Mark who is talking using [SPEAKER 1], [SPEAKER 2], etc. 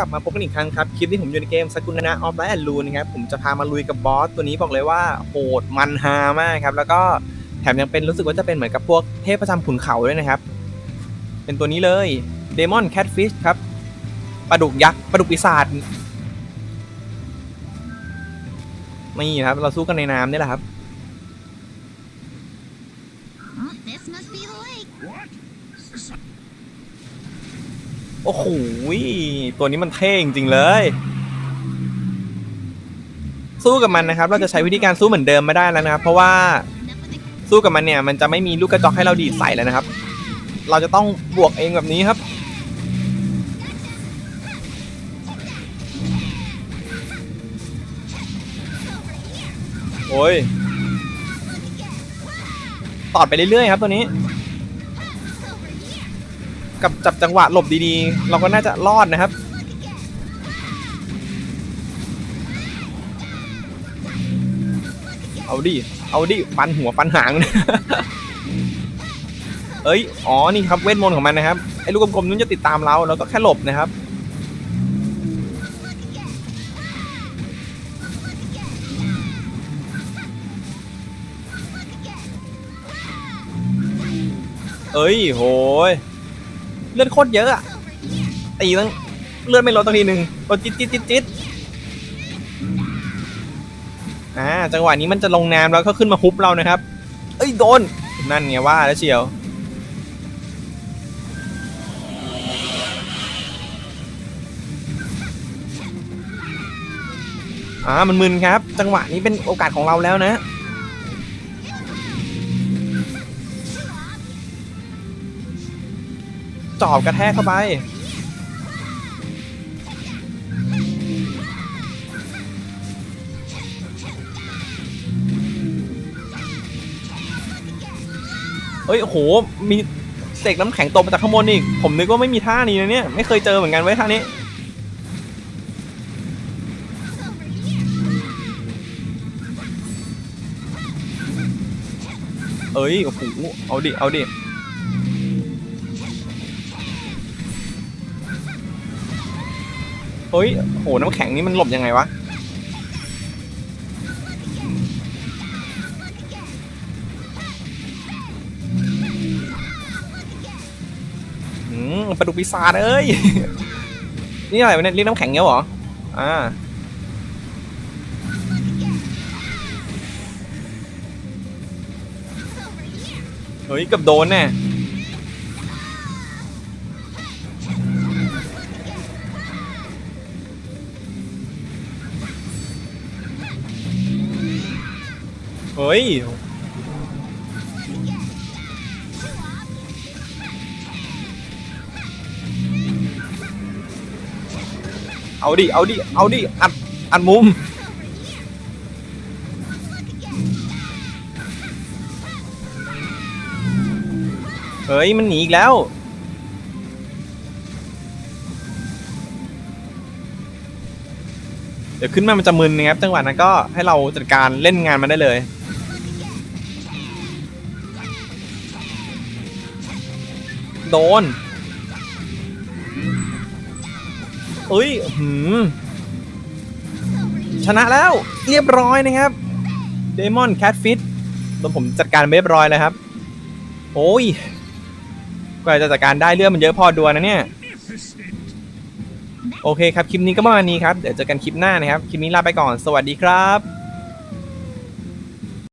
[SPEAKER 1] กลับมาพบกันอีกครั้งครับ คลิปที่ผมอยู่ในเกมสกุลนะออฟไลน์แอนลูนะครับ ผมจะพามาลุยกับบอสตัวนี้บอกเลยว่าโหดมันฮามากครับ แล้วก็แถมยังเป็นรู้สึกว่าจะเป็นเหมือนกับพวกเทพประจำขุนเขาด้วยนะครับ เป็นตัวนี้เลยเดมอนแคทฟิชครับปลาดุกยักษ์ปลาดุกปีศาจนี่ครับ เราสู้กันในน้ำนี่แหละครับ โอ้โหตัวนี้มันเท่จริงๆเลย สู้กับมันนะครับ เราจะใช้วิธีการสู้เหมือนเดิมไม่ได้แล้วนะครับ เพราะว่าสู้กับมันเนี่ยมันจะไม่มีลูกกระจอกให้เราดีดใส่แล้วนะครับ เราจะต้องบวกเองแบบนี้ครับโอ้ยตอดไปเรื่อยๆครับตัวนี้ กับจับจังหวะหลบดีๆ เราก็น่าจะรอดนะครับเอาดิ เอาดิฟันหัวฟันหางเอ้ย อ๋อ นี่ครับเวทมนต์ของมันนะครับ ไอ้ลูกกลมๆนู้นจะติดตามเราแล้วก็แค่หลบนะครับ เอ้ย โหย เลือดโคตรเยอะอะตีตั้งเลือดไม่ลดตั้งทีหนึ่งลดจิตจิตจิตจิตอ่าจังหวะนี้มันจะลงน้ำแล้วก็ขึ้นมาฮุบเรานะครับ เอ้ยโดนนั่นไงว่าแล้วเชียวอ่ามันมึนครับ จังหวะนี้เป็นโอกาสของเราแล้วนะ จอบกระแทกเข้าไป เฮ้ย โอ้โห มีเสกน้ำแข็งตกมาจากข้างบนอีก ผมนึกว่าไม่มีท่านี้นะเนี่ย ไม่เคยเจอเหมือนกันไว้ท่านี้เอ้ยโอ้โหเอาดิ เอาดิ เฮ้ยโหน้ำแข็งนี่มันหลบยังไงวะอืมปลาดุกปีศาจเอ้ย นี่อะไรวะเนี่ยเรียกน้ำแข็งเงี้ยเหรอ อ่า เฮ้ยเกับโดนแน่ เฮ้ย เอาดิ เอาดิ เอาดิ อัด อัดมุม เฮ้ย มันหนีอีกแล้วเดี๋ยวขึ้นมามันจะมึนนะครับจังหวะนั้นก็ให้เราจัดการเล่นงานมันได้เลย โดนเอ้ยหืมชนะแล้วเรียบร้อยนะครับเดมอนแคทฟิตโดนผมจัดการเรียบร้อยแล้วครับ โอ้ยกว่าจะจัดการได้เรื่องมันเยอะพอดัวนะเนี่ย โอเคครับ คลิปนี้ก็ประมาณนี้ครับ เดี๋ยวเจอกันคลิปหน้านะครับ คลิปนี้ลาไปก่อน สวัสดีครับ